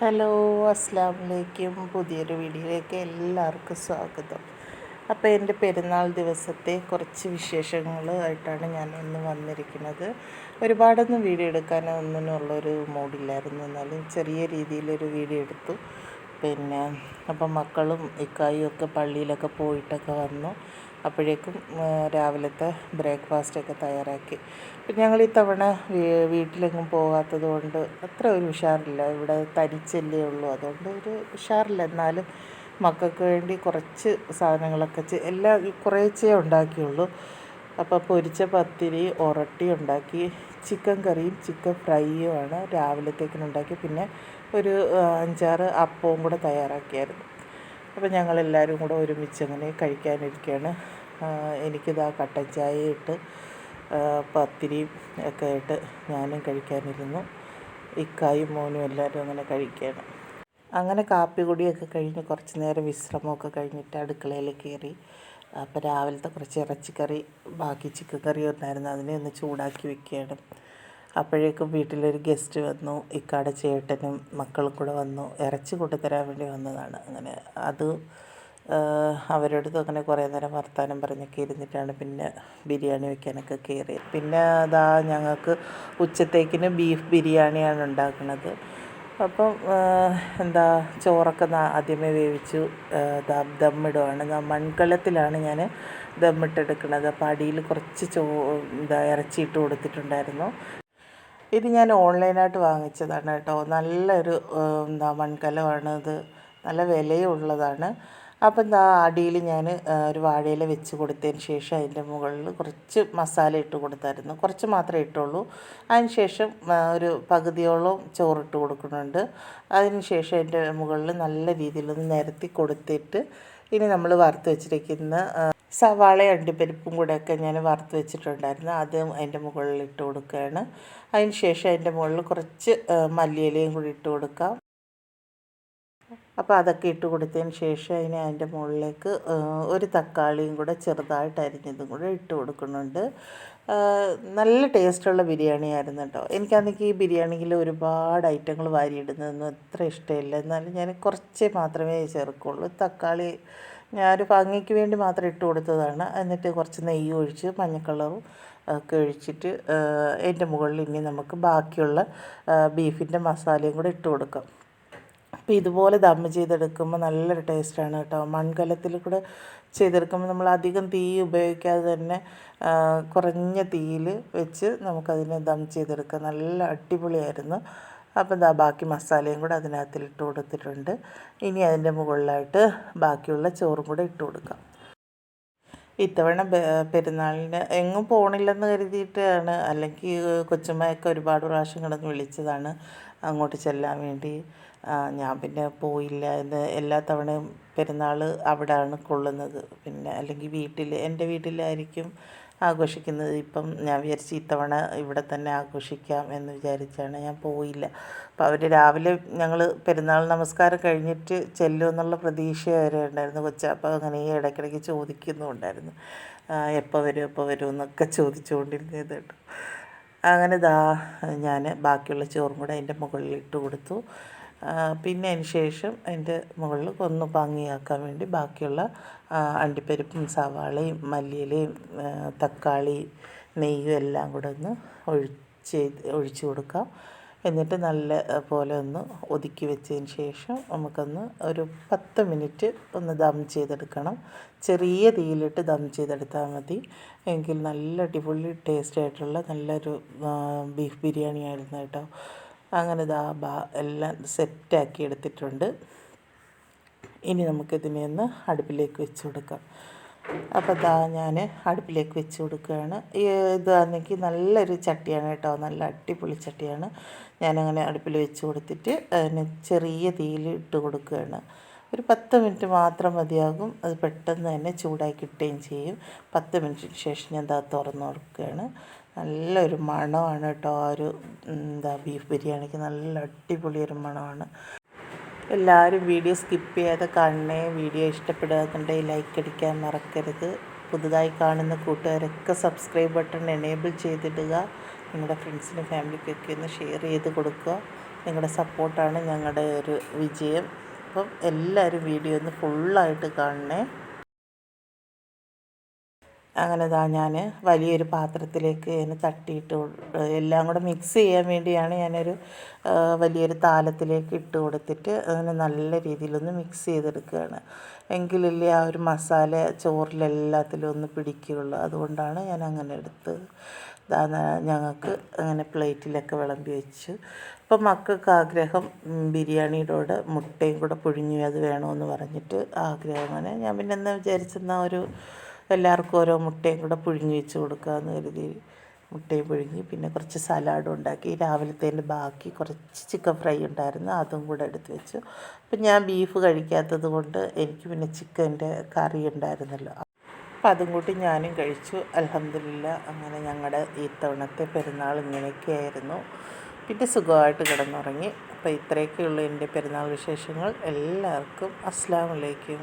Hello അസ്സാം വലൈക്കും പുതിയൊരു വീഡിയോയിലേക്ക് എല്ലാവർക്കും സ്വാഗതം. അപ്പോൾ എന്റെ പെരുന്നാൾ ദിവസത്തെ കുറച്ച് വിശേഷങ്ങളായിട്ടാണ് ഞാൻ ഇന്ന് വന്നിരിക്കുന്നത്. ഒരുപാടൊന്നും വീഡിയോ എടുക്കാനോ ഒന്നിനുള്ളൊരു മൂഡില്ലായിരുന്നു. എന്നാലും ചെറിയ രീതിയിലൊരു വീഡിയോ എടുത്തു. പിന്നെ അപ്പം മക്കളും ഇക്കായും ഒക്കെ പള്ളിയിലൊക്കെ പോയിട്ടൊക്കെ വന്നു. അപ്പോഴേക്കും രാവിലത്തെ ബ്രേക്ക്ഫാസ്റ്റൊക്കെ തയ്യാറാക്കി. പിന്നെ ഞങ്ങൾ ഇത്തവണ വീട്ടിലെങ്ങും പോകാത്തത് കൊണ്ട് അത്ര ഒരു ഉഷാറില്ല. ഇവിടെ തനിച്ചല്ലേ ഉള്ളൂ. അതുകൊണ്ട് ഒരു ഉഷാറില്ല. എന്നാലും മക്കൾക്ക് വേണ്ടി കുറച്ച് സാധനങ്ങളൊക്കെ എല്ലാ കുറേച്ചേ ഉണ്ടാക്കിയുള്ളൂ. അപ്പോൾ പൊരിച്ച പത്തിരി ഒറട്ടി ഉണ്ടാക്കി ചിക്കൻ കറിയും ചിക്കൻ ഫ്രൈയും ഫ്രൈയുമാണ് രാവിലത്തേക്കിനുണ്ടാക്കി പിന്നെ ഒരു അഞ്ചാറ് അപ്പവും കൂടെ തയ്യാറാക്കിയായിരുന്നു. അപ്പോൾ ഞങ്ങളെല്ലാവരും കൂടെ ഒരുമിച്ച് അങ്ങനെ കഴിക്കാനിരിക്കുകയാണ്. എനിക്കിതാ കട്ടൻ ചായ ഇട്ട് പത്തിരിയും ഒക്കെ ആയിട്ട് ഞാനും കഴിക്കാനിരുന്നു. ഇക്കായും മോനും എല്ലാവരും അങ്ങനെ കഴിക്കുകയാണ്. അങ്ങനെ കാപ്പി കുടിയൊക്കെ കഴിഞ്ഞ് കുറച്ച് നേരം വിശ്രമമൊക്കെ കഴിഞ്ഞിട്ട് അടുക്കളയിൽ കയറി. അപ്പോൾ രാവിലത്തെ കുറച്ച് ഇറച്ചിക്കറി ബാക്കി ചിക്കൻ കറി ഉണ്ടായിരുന്നു അതിനെ ഒന്ന് ചൂടാക്കി വെക്കുകയാണ്. അപ്പോഴേക്കും വീട്ടിലൊരു ഗസ്റ്റ് വന്നു ഇക്കാടെ ചേട്ടനും മക്കളും കൂടെ വന്നു ഇറച്ചി കൊണ്ടുതരാൻ വേണ്ടി വന്നതാണ്. അങ്ങനെ അത് അവരോടത്ത് അങ്ങനെ കുറേ നേരം വർത്തമാനം പറഞ്ഞൊക്കെ ഇരുന്നിട്ടാണ് പിന്നെ ബിരിയാണി വെക്കാനൊക്കെ കയറിയത്. പിന്നെ അതാ ഞങ്ങൾക്ക് ഉച്ചത്തേക്കിന് ബീഫ് ബിരിയാണിയാണ് ഉണ്ടാക്കുന്നത് അപ്പം എന്താ ചോറൊക്കെ ആദ്യമേ വേവിച്ചു ദമ്മിടുവാണ് മൺകലത്തിലാണ് ഞാൻ ദമ്മിട്ടെടുക്കുന്നത് അപ്പോൾ അടിയിൽ കുറച്ച് ചോ എന്താ ഇറച്ചിയിട്ട് കൊടുത്തിട്ടുണ്ടായിരുന്നു. ഇത് ഞാൻ ഓൺലൈനായിട്ട് വാങ്ങിച്ചതാണ് കേട്ടോ. നല്ലൊരു എന്താ മൺകലമാണ് ഇത്. നല്ല വിലയുള്ളതാണ്. അപ്പം എന്താ അടിയിൽ ഞാൻ ഒരു വാഴയില വെച്ച് കൊടുത്തതിന് ശേഷം അതിന്റെ മുകളിൽ കുറച്ച് മസാല ഇട്ട് കൊടുത്തായിരുന്നു. കുറച്ച് മാത്രമേ ഇട്ടുള്ളൂ. അതിന് ശേഷം ഒരു പകുതിയോളം ചോറിട്ട് കൊടുക്കുന്നുണ്ട്. അതിന് ശേഷം അതിന്റെ മുകളിൽ നല്ല രീതിയിലൊന്ന് നിരത്തി കൊടുത്തിട്ട് ഇനി നമ്മൾ വറുത്ത് വെച്ചിരിക്കുന്ന സവാള അണ്ടിപ്പരിപ്പും കൂടെയൊക്കെ ഞാൻ വറുത്ത് വെച്ചിട്ടുണ്ടായിരുന്നു. അത് അതിന്റെ മുകളിൽ ഇട്ട് കൊടുക്കുകയാണ്. അതിന് ശേഷം അതിന്റെ മുകളിൽ കുറച്ച് മല്ലിയിലയും കൂടി ഇട്ട് കൊടുക്കാം. അപ്പോൾ അതൊക്കെ ഇട്ട് കൊടുത്തതിന് ശേഷം അതിന് അതിന്റെ മുകളിലേക്ക് ഒരു തക്കാളിയും കൂടെ ചെറുതായിട്ട് അരിഞ്ഞതും കൂടെ ഇട്ട് കൊടുക്കുന്നുണ്ട്. നല്ല ടേസ്റ്റുള്ള ബിരിയാണി ആയിരുന്നു കേട്ടോ. എനിക്കാണെങ്കിൽ ഈ ബിരിയാണിയിൽ ഒരുപാട് ഐറ്റങ്ങൾ വാരിയിടുന്നതൊന്നും അത്ര ഇഷ്ടമില്ല. എന്നാലും ഞാൻ കുറച്ച് മാത്രമേ ചേർക്കുള്ളൂ. തക്കാളി ഞാനൊരു ഭംഗിക്ക് വേണ്ടി മാത്രം ഇട്ട് കൊടുത്തതാണ്. എന്നിട്ട് കുറച്ച് നെയ്യ് ഒഴിച്ച് മഞ്ഞക്കളറും കളറും ഒക്കെ ഒഴിച്ചിട്ട് അതിന്റെ മുകളിൽ ഇനി നമുക്ക് ബാക്കിയുള്ള ബീഫിന്റെ മസാലയും കൂടെ ഇട്ട് കൊടുക്കാം. അപ്പോൾ ഇതുപോലെ ദമ്മ് ചെയ്തെടുക്കുമ്പോൾ നല്ലൊരു ടേസ്റ്റാണ് കേട്ടോ. മൺകലത്തിൽ കൂടെ ചെയ്തെടുക്കുമ്പോൾ നമ്മൾ അധികം തീ ഉപയോഗിക്കാതെ തന്നെ കുറഞ്ഞ തീയിൽ വെച്ച് നമുക്കതിനെ ദം ചെയ്തെടുക്കാം. നല്ല അടിപൊളിയായിരുന്നു. അപ്പോൾ ഇതാ ബാക്കി മസാലയും കൂടെ അതിനകത്തിൽ ഇട്ട് കൊടുത്തിട്ടുണ്ട്. ഇനി അതിന്റെ മുകളിലായിട്ട് ബാക്കിയുള്ള ചോറും കൂടെ ഇട്ട് കൊടുക്കാം. ഇത്തവണ പെരുന്നാളിന് എങ്ങും പോകണില്ലെന്ന് കരുതിയിട്ടാണ്. അല്ലെങ്കിൽ കൊച്ചുമ്മയൊക്കെ ഒരുപാട് പ്രാവശ്യം കിടന്ന് വിളിച്ചതാണ്. അങ്ങോട്ട് ചെല്ലാൻ വേണ്ടി. ഞാൻ പിന്നെ പോയില്ല. എന്ന് എല്ലാ തവണയും പെരുന്നാൾ അവിടെയാണ് കൊള്ളുന്നത്. പിന്നെ അല്ലെങ്കിൽ വീട്ടിൽ എന്റെ വീട്ടിലായിരിക്കും ആഘോഷിക്കുന്നത്. ഇപ്പം ഞാൻ വിചാരിച്ചു ഇത്തവണ ഇവിടെ തന്നെ ആഘോഷിക്കാം എന്ന് വിചാരിച്ചാണ്. ഞാൻ പോയില്ല. അപ്പോൾ അവർ രാവിലെ ഞങ്ങൾ പെരുന്നാൾ നമസ്കാരം കഴിഞ്ഞിട്ട് ചെല്ലുമെന്നുള്ള പ്രതീക്ഷ വരെ ഉണ്ടായിരുന്നു. കൊച്ച അപ്പോൾ അങ്ങനെ ഇടയ്ക്കിടയ്ക്ക് ചോദിക്കുന്നുണ്ടായിരുന്നു എപ്പോൾ വരും എപ്പോൾ വരും എന്നൊക്കെ ചോദിച്ചുകൊണ്ടിരുന്നത് കേട്ടോ. അങ്ങനെ ദാ ഞാൻ ബാക്കിയുള്ള ചോറും കൂടെ അതിന്റെ മുകളിൽ ഇട്ട് കൊടുത്തു. പിന്നെ അതിന് ശേഷം അതിന്റെ മുകളിൽ ഒന്ന് ഭംഗിയാക്കാൻ വേണ്ടി ബാക്കിയുള്ള അണ്ടിപ്പരിപ്പും സവാളയും മല്ലിയിലയും തക്കാളി നെയ്യും എല്ലാം കൂടെ ഒന്ന് ഒഴിച്ച് ഒഴിച്ച് കൊടുക്കാം. എന്നിട്ട് നല്ല പോലെ ഒന്ന് ഒതുക്കി വെച്ചതിന് ശേഷം നമുക്കൊന്ന് ഒരു പത്ത് മിനിറ്റ് ഒന്ന് ദം ചെയ്തെടുക്കണം. ചെറിയ തീയിലിട്ട് ദം ചെയ്തെടുത്താൽ മതി. എങ്കിൽ നല്ല അടിപൊളി ടേസ്റ്റ് ആയിട്ടുള്ള നല്ലൊരു ബീഫ് ബിരിയാണി ആയിരുന്നു കേട്ടോ. അങ്ങനെ ഇതാ ബാ എല്ലാം സെറ്റാക്കി എടുത്തിട്ടുണ്ട്. ഇനി നമുക്കിതിനെ ഒന്ന് അടുപ്പിലേക്ക് വെച്ച് കൊടുക്കാം. അപ്പോൾ ദാ ഞാൻ അടുപ്പിലേക്ക് വെച്ച് കൊടുക്കുകയാണ്. ഇതാണെങ്കിൽ നല്ലൊരു ചട്ടിയാണ് കേട്ടോ. നല്ല അടിപൊളി ചട്ടിയാണ്. ഞാനങ്ങനെ അടുപ്പിൽ വെച്ച് കൊടുത്തിട്ട് അതിന് ചെറിയ തീയിൽ ഇട്ട് കൊടുക്കുകയാണ്. ഒരു പത്ത് മിനിറ്റ് മാത്രം മതിയാകും. അത് പെട്ടെന്ന് തന്നെ ചൂടാക്കി കിട്ടുകയും ചെയ്യും. പത്ത് മിനിറ്റിന് ശേഷം ഞാൻ അത് തുറന്ന് കൊടുക്കുകയാണ്. നല്ലൊരു മണമാണ് കേട്ടോ ആ ഒരു എന്താ ബീഫ് ബിരിയാണിക്ക്. നല്ല അടിപൊളി ഒരു മണമാണ്. എല്ലാവരും വീഡിയോ സ്കിപ്പ് ചെയ്യാതെ കാണണേ. വീഡിയോ ഇഷ്ടപ്പെടുകയെന്നുണ്ടെങ്കിൽ ലൈക്ക് അടിക്കാൻ മറക്കരുത്. പുതുതായി കാണുന്ന കൂട്ടുകാരൊക്കെ സബ്സ്ക്രൈബ് ബട്ടൺ എനേബിൾ ചെയ്തിടുക. നിങ്ങളുടെ ഫ്രണ്ട്സിനും ഫാമിലിക്കൊക്കെ ഒന്ന് ഷെയർ ചെയ്ത് കൊടുക്കുക. നിങ്ങളുടെ സപ്പോർട്ടാണ് ഞങ്ങളുടെ ഒരു വിജയം. അപ്പം എല്ലാവരും വീഡിയോ ഒന്ന് ഫുള്ളായിട്ട് കാണണേ. അങ്ങനെ ഇതാ ഞാൻ വലിയൊരു പാത്രത്തിലേക്ക് അതിന് തട്ടിയിട്ട് എല്ലാം കൂടെ മിക്സ് ചെയ്യാൻ വേണ്ടിയാണ് ഞാനൊരു വലിയൊരു താലത്തിലേക്ക് ഇട്ട് കൊടുത്തിട്ട് അങ്ങനെ നല്ല രീതിയിലൊന്ന് മിക്സ് ചെയ്തെടുക്കുകയാണ്. എങ്കിലല്ലേ ആ ഒരു മസാല ചോറിലെല്ലാത്തിലും ഒന്ന് പിടിക്കുകയുള്ളൂ. അതുകൊണ്ടാണ് ഞാൻ അങ്ങനെ എടുത്തത് ഞങ്ങൾക്ക് അങ്ങനെ പ്ലേറ്റിലൊക്കെ വിളമ്പി വെച്ചു. അപ്പം മക്കൾക്ക് ആഗ്രഹം ബിരിയാണിയുടെ കൂടെ മുട്ടയും കൂടെ പുഴുങ്ങി അത് വേണമെന്ന് പറഞ്ഞിട്ട് ആഗ്രഹം അങ്ങനെ. ഞാൻ പിന്നെ എന്താ വിചാരിച്ചെന്നാൽ ഒരു എല്ലാവർക്കും ഓരോ മുട്ടയും കൂടെ പുഴുങ്ങി വെച്ച് കൊടുക്കാമെന്ന് കരുതി മുട്ടയും പുഴുങ്ങി. പിന്നെ കുറച്ച് സലാഡും ഉണ്ടാക്കി. രാവിലത്തേന്റെ ബാക്കി കുറച്ച് ചിക്കൻ ഫ്രൈ ഉണ്ടായിരുന്നു. അതും കൂടെ എടുത്ത് വെച്ചു. അപ്പം ഞാൻ ബീഫ് കഴിക്കാത്തത് കൊണ്ട് എനിക്ക് പിന്നെ ചിക്കന്റെ കറി ഉണ്ടായിരുന്നല്ലോ. അപ്പം അതും കൂട്ടി ഞാനും കഴിച്ചു. അലഹമില്ല അങ്ങനെ ഞങ്ങളുടെ ഈ തവണത്തെ പെരുന്നാൾ ഇങ്ങനെയൊക്കെ ആയിരുന്നു. പിന്നെ സുഖമായിട്ട് കിടന്നുറങ്ങി. അപ്പോൾ ഇത്രയൊക്കെയുള്ള എന്റെ പെരുന്നാൾ വിശേഷങ്ങൾ. എല്ലാവർക്കും അസ്സാം വലൈക്കും